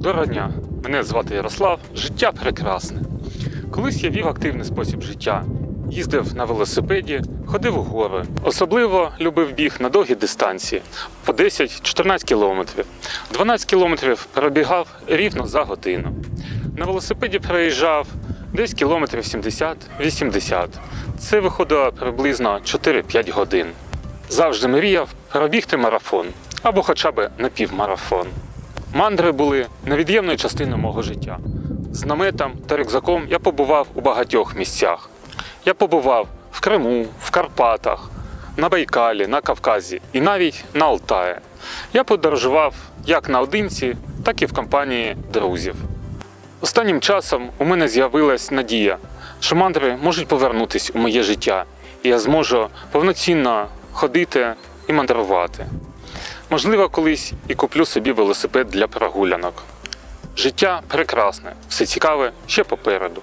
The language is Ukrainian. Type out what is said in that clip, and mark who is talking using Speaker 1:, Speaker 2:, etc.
Speaker 1: Доброго дня, мене звати Ярослав. Життя прекрасне. Колись я вів активний спосіб життя. Їздив на велосипеді, ходив у гори. Особливо любив біг на довгі дистанції по 10-14 кілометрів. 12 кілометрів перебігав рівно за годину. На велосипеді проїжджав десь кілометрів 70-80. Це виходило приблизно 4-5 годин. Завжди мріяв пробігти марафон або хоча б напівмарафон. Мандри були невід'ємною частиною мого життя. З наметом та рюкзаком я побував у багатьох місцях. Я побував в Криму, в Карпатах, на Байкалі, на Кавказі і навіть на Алтаї. Я подорожував як наодинці, так і в компанії друзів. Останнім часом у мене з'явилась надія, що мандри можуть повернутися у моє життя, і я зможу повноцінно ходити і мандрувати. Можливо, колись і куплю собі велосипед для прогулянок. Життя прекрасне, все цікаве ще попереду.